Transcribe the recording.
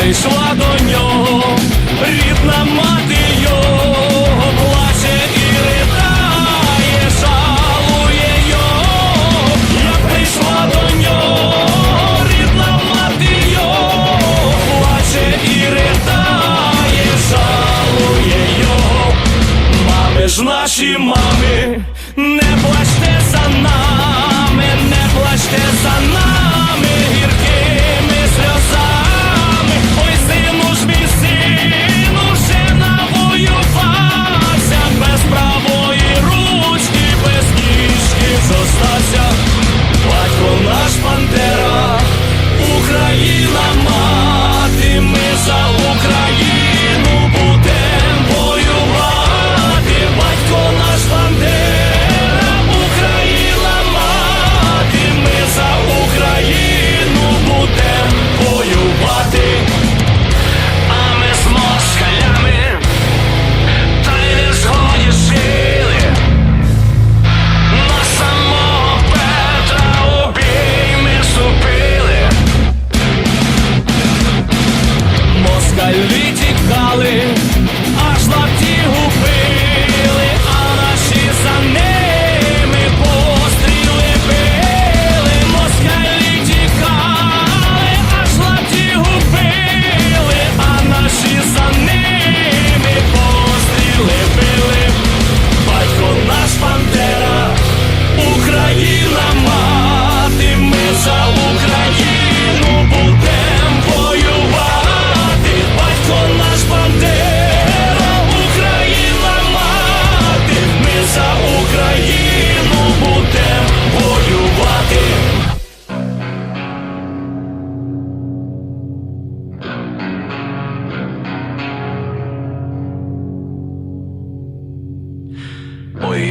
Прийшла до нього, рідна мати його плаче і ридає, жалує його, як прийшла до нього, рідна мати його плаче і ридає, жалує його. Мами ж наші мами, не плачте за нами, не плачте за нами